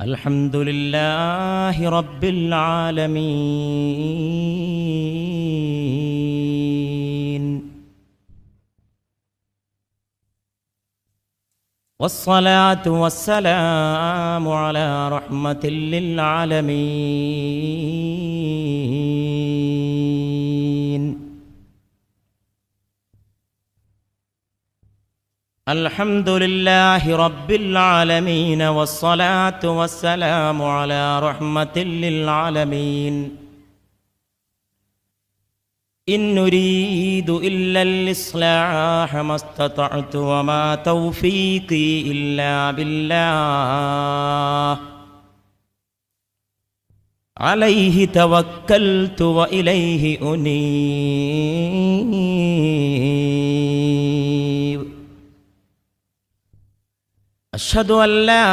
الحمد لله رب العالمين والصلاة والسلام على رحمة للعالمين الحمد لله رب العالمين والصلاة والسلام على رحمة للعالمين. إن نريد إلا الإصلاح ما استطعت وما توفيقي إلا بالله. عليه توكلت وإليه أنيب. أشهد أن لا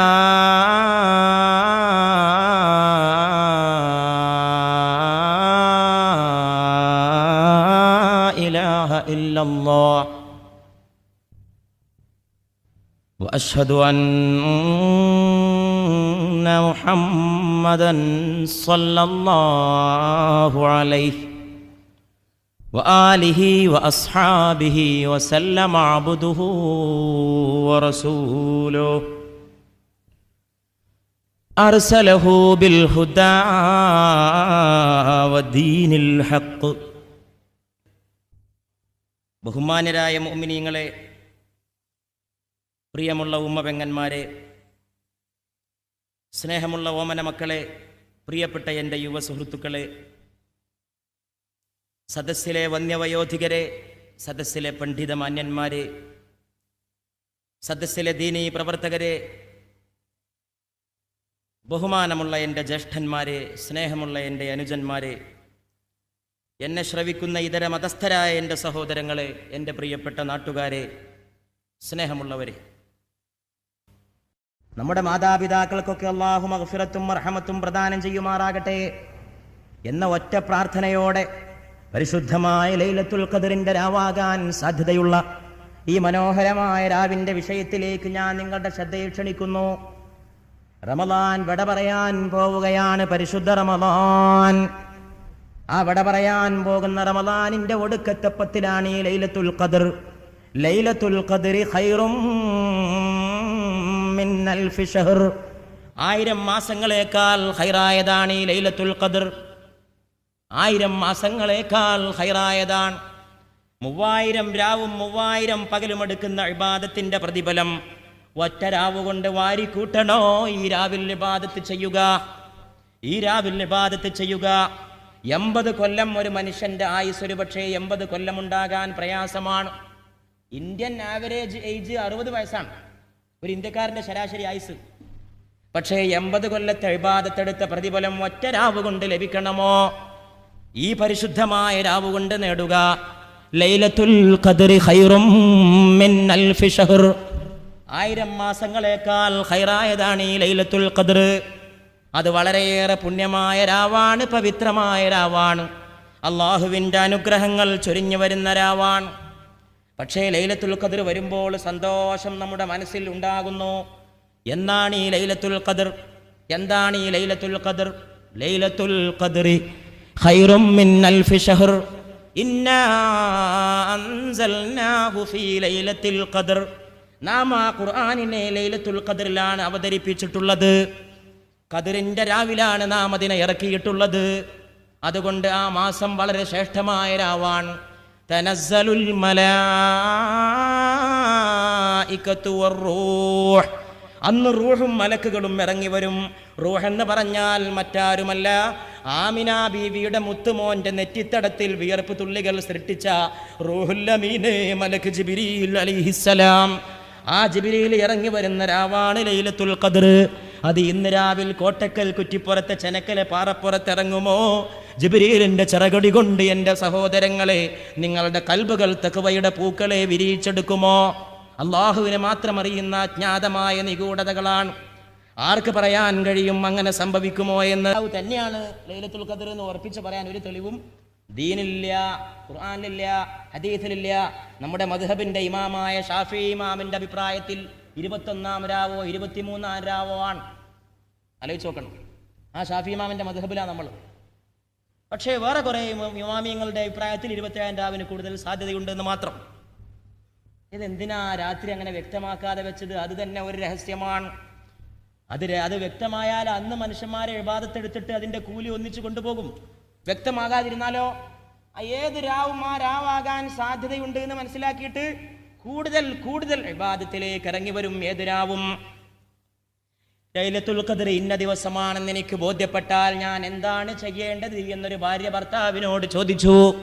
إله إلا الله وأشهد أن محمدا صلى الله عليه وآله وأصحابه وسلم عبده ورسوله أرسله بالهدى ودين الحق ബഹുമാനരായ മോമിനിയങ്ങളെ പ്രിയമുള്ള ഉമ്മ പെങ്ങന്മാരെ സ്നേഹമുള്ള ഓമന മക്കളെ പ്രിയപ്പെട്ട എൻ്റെ യുവ സുഹൃത്തുക്കളെ സദസ്സിലെ വന്യവയോധികരെ സദസ്സിലെ പണ്ഡിത മാന്യന്മാരെ സദസ്സിലെ ദീനീ പ്രവർത്തകരെ ബഹുമാനമുള്ള എന്റെ ജ്യേഷ്ഠന്മാരെ സ്നേഹമുള്ള എന്റെ അനുജന്മാരെ എന്നെ ശ്രവിക്കുന്ന ഇതര മതസ്ഥരായ എന്റെ സഹോദരങ്ങളെ എന്റെ പ്രിയപ്പെട്ട നാട്ടുകാരെ സ്നേഹമുള്ളവരെ. നമ്മുടെ മാതാപിതാക്കൾക്കൊക്കെ അള്ളാഹു മഹഫിറത്തും അർഹമത്തും പ്രദാനം ചെയ്യുമാറാകട്ടെ എന്ന ഒറ്റ പ്രാർത്ഥനയോടെ പരിശുദ്ധമായ ലൈലത്തുൽ ഖദറിന്റെ രാവാകാൻ സാധ്യതയുള്ള ഈ മനോഹരമായ രാവിന്റെ വിഷയത്തിലേക്ക് ഞാൻ നിങ്ങളുടെ ശ്രദ്ധയെ ക്ഷണിക്കുന്നു. റമദാൻ വിട പറയാൻ പോവുകയാണ് പരിശുദ്ധ റമദാൻ. ആ വിട പറയാൻ പോകുന്ന റമദാനിന്റെ ഒടുക്കത്തെപ്പത്തിലാണ് ഈ ലൈലത്തുൽ ഖദർ. ലൈലത്തുൽ ഖദറി ഷഹർ ആയിരം മാസങ്ങളേക്കാൾ ഹൈറായതാണ് ഈ ലൈലത്തുൽ ഖദർ. ആയിരം മാസങ്ങളേക്കാൾ ഹൈറായതാണ്. മൂവായിരം രാവും മൂവായിരം പകലും എടുക്കുന്ന ഇബാദത്തിന്റെ പ്രതിഫലം ഒറ്റ രാവ് കൊണ്ട് വാരിക്കൂട്ടണോ ഈ രാവിൽ ഇബാദത്ത് ചെയ്യുക? ഈ രാവിൽ ഇബാദത്ത് ചെയ്യുക. എൺപത് കൊല്ലം ഒരു മനുഷ്യന്റെ ആയുസ് ഒരു പക്ഷേ എൺപത് കൊല്ലം ഉണ്ടാകാൻ പ്രയാസമാണ്. ഇന്ത്യൻ ആവറേജ് ഏജ് അറുപത് വയസ്സാണ്. ഒരു ഇന്ത്യക്കാരന്റെ ശരാശരി ആയുസ്. പക്ഷേ എൺപത് കൊല്ലത്തെ ഇബാദത്തെടുത്ത പ്രതിഫലം ഒറ്റ രാവ് കൊണ്ട് ലഭിക്കണമോ? ഈ പരിശുദ്ധമായ രാവ് കൊണ്ട് നേടുക. ലൈലത്തുൽ ഖദറി ആയിരം മാസങ്ങളേക്കാൾ ഹൈറായതാണ് ഈ ലൈലത്തുൽ ഖദർ. അത് വളരെയേറെ പുണ്യമായ രാവാണ് പവിത്രമായ രാവാണ്. അള്ളാഹുവിന്റെ അനുഗ്രഹങ്ങൾ ചൊരിഞ്ഞു വരുന്ന രാവാണ്. പക്ഷേ ലൈലത്തുൽ ഖദർ വരുമ്പോൾ സന്തോഷം നമ്മുടെ മനസ്സിൽ ഉണ്ടാകുന്നു. എന്നാണ് ഈ ലൈലത്തുൽ ഖദർ? എന്താണ് ഈ ലൈലത്തുൽ ഖദർ? ലൈലത്തുൽ ഖദറി ഖൈറും അൻസൽനാഹു ഫീ ലൈലത്തിൽ നാം അവതരിപ്പിച്ചിട്ടുള്ളത്. ഖദറിന്റെ രാവിലാണ് നാം അതിനെ ഇറക്കിയിട്ടുള്ളത്. അതുകൊണ്ട് ആ മാസം വളരെ ശ്രേഷ്ഠമായ രാവാണ്. തനസ്സലുൽ അന്ന് റൂഹും മലക്കുകളും ഇറങ്ങി വരും. റൂഹ് എന്ന് പറഞ്ഞാൽ മറ്റാരുമല്ല ആമിന ബീവിയുടെ മുത്തുമോന്റെ നെറ്റിത്തടത്തിൽ വിയർപ്പ് തുള്ളികൾ സൃഷ്ടിച്ച റൂഹുല്ലമീനെ മലക്ക് ആ ജിബിരിയിൽ ഇറങ്ങി വരുന്ന രാവാണ് ലൈലത്തുൽ ഖദർ. അത് ഇന്ന് രാവിൽ കോട്ടക്കൽ കുറ്റിപ്പുറത്തെ ചെനക്കലെ പാറപ്പുറത്തിറങ്ങുമോ? ജിബിരിലിന്റെ ചിറകടി കൊണ്ട് എന്റെ സഹോദരങ്ങളെ നിങ്ങളുടെ കൽബുകൾ തെക്കുവയുടെ പൂക്കളെ വിരിയിച്ചെടുക്കുമോ? അള്ളാഹുവിനെ മാത്രം അറിയുന്ന അജ്ഞാതമായ നിഗൂഢതകളാണ് ആർക്ക് പറയാൻ കഴിയും അങ്ങനെ സംഭവിക്കുമോ എന്ന്? തന്നെയാണ് ലൈലത്തുൽ ഖദർ എന്ന് ഉറപ്പിച്ച് പറയാൻ ഒരു തെളിവും. ദീനില്ല ഖുർആാനിലില്ല ഹദീസിലില്ല. നമ്മുടെ മധുഹബിന്റെ ഇമാമായ ഷാഫി ഇമാമിന്റെ അഭിപ്രായത്തിൽ ഇരുപത്തൊന്നാം രാവോ ഇരുപത്തിമൂന്നാം രാവോ ആണ്. ആലോചിച്ച് നോക്കണം. ആ ഷാഫി ഇമാമിന്റെ മധുഹബിലാണ് നമ്മൾ. പക്ഷേ വേറെ കുറേ ഇമ- ഇമാമിയങ്ങളുടെ അഭിപ്രായത്തിൽ ഇരുപത്തേഴാം രാവിന് കൂടുതൽ സാധ്യതയുണ്ടെന്ന് മാത്രം. ഇതെന്തിനാ രാത്രി അങ്ങനെ വ്യക്തമാക്കാതെ വെച്ചത്? അത് തന്നെ ഒരു രഹസ്യമാണ്. അത് അത് വ്യക്തമായാൽ അന്ന് മനുഷ്യന്മാരെ വിവാദത്തെടുത്തിട്ട് അതിന്റെ കൂലി ഒന്നിച്ചു കൊണ്ടുപോകും. വ്യക്തമാകാതിരുന്നാലോ? ഏത് രാവും ആ രാവാകാൻ സാധ്യതയുണ്ട് എന്ന് മനസ്സിലാക്കിയിട്ട് കൂടുതൽ കൂടുതൽ വിവാദത്തിലേക്ക് ഇറങ്ങി വരും ഏത് രാവും. ലൈലത്തുൽ ഖദർ ഇന്ന ദിവസമാണെന്ന് എനിക്ക് ബോധ്യപ്പെട്ടാൽ ഞാൻ എന്താണ് ചെയ്യേണ്ടത് എന്നൊരു ഭാര്യ ഭർത്താവിനോട് ചോദിച്ചു.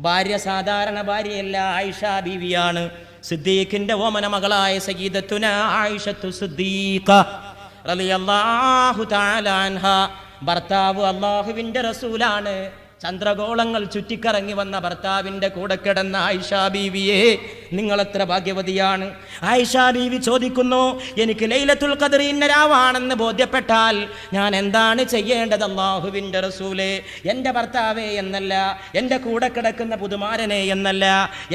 ഭാര്യ സാധാരണ ഭാര്യയല്ല ആയിഷ ബീവിയാണ്. സിദ്ദീഖിന്റെ ഓമന മകളായ സഗീതത്തുന ആയിഷത്തു സിദ്ദീഖ. അൻഹ. ഭർത്താവ് അള്ളാഹുവിന്റെ റസൂലാണ്. ചന്ദ്രഗോളങ്ങൾ ചുറ്റിക്കറങ്ങി വന്ന ഭർത്താവിന്റെ കൂടെ കിടന്ന ആയിഷ ബീവിയെ നിങ്ങൾ എത്ര ഭാഗ്യവതിയാണ്? ആയിഷാ ബീവി ചോദിക്കുന്നു എനിക്ക് ലൈലത്തുൽ ഖദർ ഇന്ന രാവാണെന്ന് ബോധ്യപ്പെട്ടാൽ ഞാൻ എന്താണ് ചെയ്യേണ്ടത് അള്ളാഹുവിന്റെ റസൂലെ? എന്റെ ഭർത്താവേ എന്നല്ല എന്റെ കൂടെ കിടക്കുന്ന പുതുമാരനെ എന്നല്ല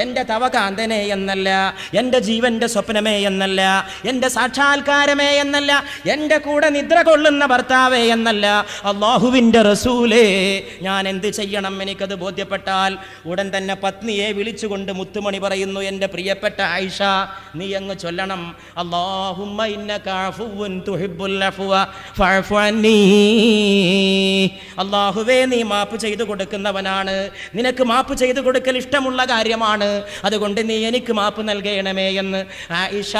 എന്റെ തവകാന്തനെ എന്നല്ല എന്റെ ജീവന്റെ സ്വപ്നമേ എന്നല്ല എന്റെ സാക്ഷാത്കാരമേ എന്നല്ല എന്റെ കൂടെ നിദ്ര കൊള്ളുന്ന ഭർത്താവേ എന്നല്ല. അള്ളാഹുവിന്റെ റസൂലേ ഞാൻ എന്ത് ചെയ്യണം? എനിക്കത് ബോധ്യപ്പെട്ടാൽ ഉടൻ തന്നെ പത്നിയെ വിളിച്ചുകൊണ്ട് മുത്തുമണി പറയുന്നു എന്റെ പ്രിയപ്പെട്ട ആയിഷ നീ അങ്ങ് ചൊല്ലണം. അള്ളാഹുവേ നീ മാപ്പ് ചെയ്തു കൊടുക്കുന്നവനാണ്. നിനക്ക് മാപ്പ് ചെയ്തു കൊടുക്കൽ ഇഷ്ടമുള്ള കാര്യമാണ്. അതുകൊണ്ട് നീ എനിക്ക് മാപ്പ് നൽകണമേ എന്ന്. ആയിഷ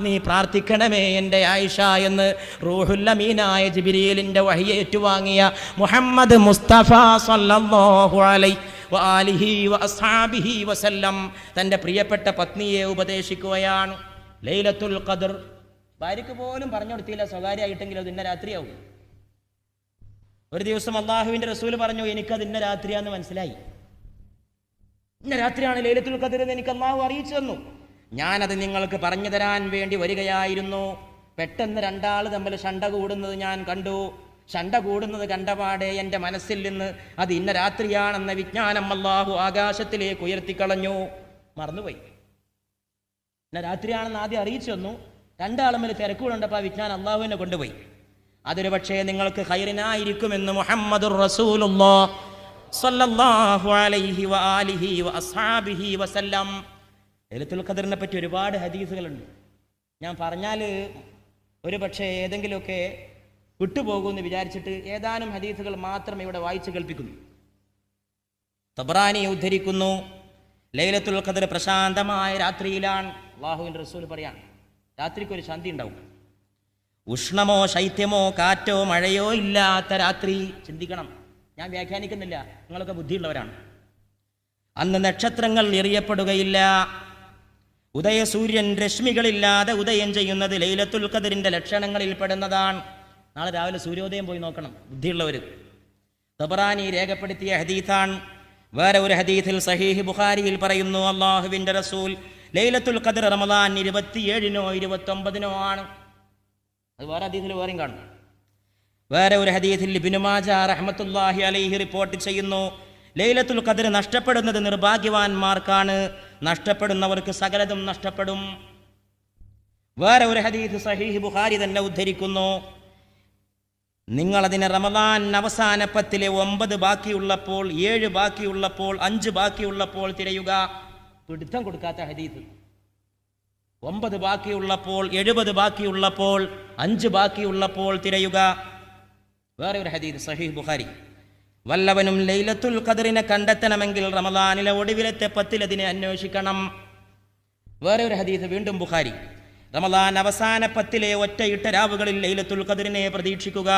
നീ പ്രാർത്ഥിക്കണമേ എന്റെ ആയിഷ എന്ന്. റൂഹുല്ലമീനായ ജിബിരിയലിന്റെ വഴിയേറ്റുവാങ്ങിയ മുഹമ്മദ് മുസ്തഫ സല്ലല്ലാഹു അലൈഹി വആലിഹി വഅസ്ഹാബിഹി വസല്ലം. തന്റെ പ്രിയപ്പെട്ട പത്നിയെ ഉപദേശിക്കുകയാണ്. ലൈലത്തുൽ ഖദർ. ഭാര്യയ്ക്ക് പോലും പറഞ്ഞു കൊടുത്തില്ല സ്വകാര്യമായിട്ടെങ്കിലും അത് ഇന്ന രാത്രിയാവും. ഒരു ദിവസം അള്ളാഹുവിന്റെ റസൂൽ പറഞ്ഞു എനിക്കത് ഇന്ന രാത്രിയാന്ന് മനസ്സിലായി. ഇന്ന രാത്രിയാണ് ലൈലത്തുൽ ഖദർ എന്ന് എനിക്ക് അള്ളാഹു അറിയിച്ചു തന്നു. ഞാനത് നിങ്ങൾക്ക് പറഞ്ഞു തരാൻ വേണ്ടി വരികയായിരുന്നു. പെട്ടെന്ന് രണ്ടാൾ തമ്മിൽ ഷണ്ട കൂടുന്നത് ഞാൻ കണ്ടു. ശണ്ട കൂടുന്നത് കണ്ടപാടെ എന്റെ മനസ്സിൽ നിന്ന് അത് ഇന്ന രാത്രിയാണെന്ന വിജ്ഞാനം അള്ളാഹു ആകാശത്തിലേക്ക് ഉയർത്തിക്കളഞ്ഞു. മറന്നുപോയി. ഇന്ന രാത്രിയാണെന്ന് ആദ്യം അറിയിച്ചു തന്നു. രണ്ടാളും തമ്മിൽ തിരക്കുകളുണ്ടപ്പോൾ ആ വിജ്ഞാനം അള്ളാഹുവിനെ കൊണ്ടുപോയി. അതൊരു പക്ഷേ നിങ്ങൾക്ക് ഹൈറിനായിരിക്കുമെന്ന് മുഹമ്മദ് സല്ലല്ലാഹു അലൈഹി വആലിഹി വഅസ്ഹാബിഹി വസല്ലം. ലൈലത്തുൽ ഖദറിനെ പറ്റി ഒരുപാട് ഹദീസുകളുണ്ട്. ഞാൻ പറഞ്ഞാൽ ഒരു പക്ഷേ ഏതെങ്കിലുമൊക്കെ വിട്ടുപോകുമെന്ന് വിചാരിച്ചിട്ട് ഏതാനും ഹദീസുകൾ മാത്രം ഇവിടെ വായിച്ചു കേൾപ്പിക്കുന്നു. തബ്രാനി ഉദ്ധരിക്കുന്നു ലൈലത്തുൽ ഖദർ പ്രശാന്തമായ രാത്രിയിലാണ്. അള്ളാഹുവിൻ റസൂൽ പറയാൻ രാത്രിക്ക് ഒരു ശാന്തി ഉണ്ടാവും. ഉഷ്ണമോ ശൈത്യമോ കാറ്റോ മഴയോ ഇല്ലാത്ത രാത്രി ചിന്തിക്കണം. ഞാൻ വ്യാഖ്യാനിക്കുന്നില്ല നിങ്ങളൊക്കെ ബുദ്ധിയുള്ളവരാണ്. അന്ന് നക്ഷത്രങ്ങൾ എറിയപ്പെടുകയില്ല. ഉദയസൂര്യൻ രശ്മികളില്ലാതെ ഉദയം ചെയ്യുന്നത് ലൈലത്തുൽ ഖദറിന്റെ ലക്ഷണങ്ങളിൽ പെടുന്നതാണ്. നാളെ രാവിലെ സൂര്യോദയം പോയി നോക്കണം ബുദ്ധിയുള്ളവർ തബറാനി രേഖപ്പെടുത്തിയ ഹദീഥാൻ വേറെ ഒരു ഹദീഥിൽ സഹീഹ് ബുഖാരിയിൽ പറയുന്നു അള്ളാഹുവിന്റെ റസൂൽ ലൈലത്തുൽ ഖദർ റമദാൻ ഇരുപത്തിയേഴിനോ ഇരുപത്തൊമ്പതിനോ ആണ്. അത് വേറെ ഹദീഥിൽ വേറെയും കാണും. വേറെ ഒരു ഹദീഥിൽ ബിനുമാജ റഹ്മത്തുല്ലാഹി അലൈഹി റിപ്പോർട്ട് ചെയ്യുന്നു ലൈലത്തുൽ ഖദർ നഷ്ടപ്പെടുന്നത് നിർഭാഗ്യവാന്മാർക്കാണ്. നഷ്ടപ്പെടുന്നവർക്ക് സകലതും നഷ്ടപ്പെടും. വേറെ ഒരു ഹദീഥ് സഹീഹ് ബുഖാരി തന്നെ ഉദ്ധരിക്കുന്നു നിങ്ങളതിനെ റമദാൻ അവസാന പത്തിലെ ഒമ്പത് ബാക്കിയുള്ളപ്പോൾ ഏഴ് ബാക്കിയുള്ളപ്പോൾ അഞ്ച് ബാക്കിയുള്ളപ്പോൾ തിരയുക. പിടുത്തം കൊടുക്കാത്ത ഹരീത് ഒമ്പത് ബാക്കിയുള്ളപ്പോൾ എഴുപത് ബാക്കിയുള്ളപ്പോൾ അഞ്ച് ബാക്കിയുള്ളപ്പോൾ തിരയുക. വേറെ ഒരു ഹദീദ് സഹീഹ് ബുഖാരി. വല്ലവനും ലൈലത്തുൽ ഖദറിനെ കണ്ടെത്തണമെങ്കിൽ റമദാനിലെ ഒടുവിലത്തെ പത്തിലതിനെ അന്വേഷിക്കണം. വേറെ ഒരു ഹദീദ് വീണ്ടും ബുഖാരി. റമദാൻ അവസാന പത്തിലെ ഒറ്റയിട്ട രാവുകളിൽ ലൈലത്തുൽ ഖദറിനെ പ്രതീക്ഷിക്കുക.